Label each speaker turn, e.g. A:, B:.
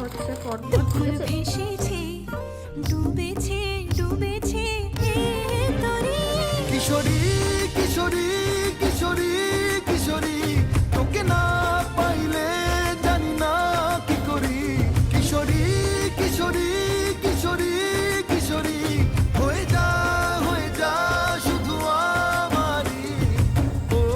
A: হচ্ছে
B: পরপর
A: ঠিক ডুবেছে
B: ডুবেছে কিশোরী।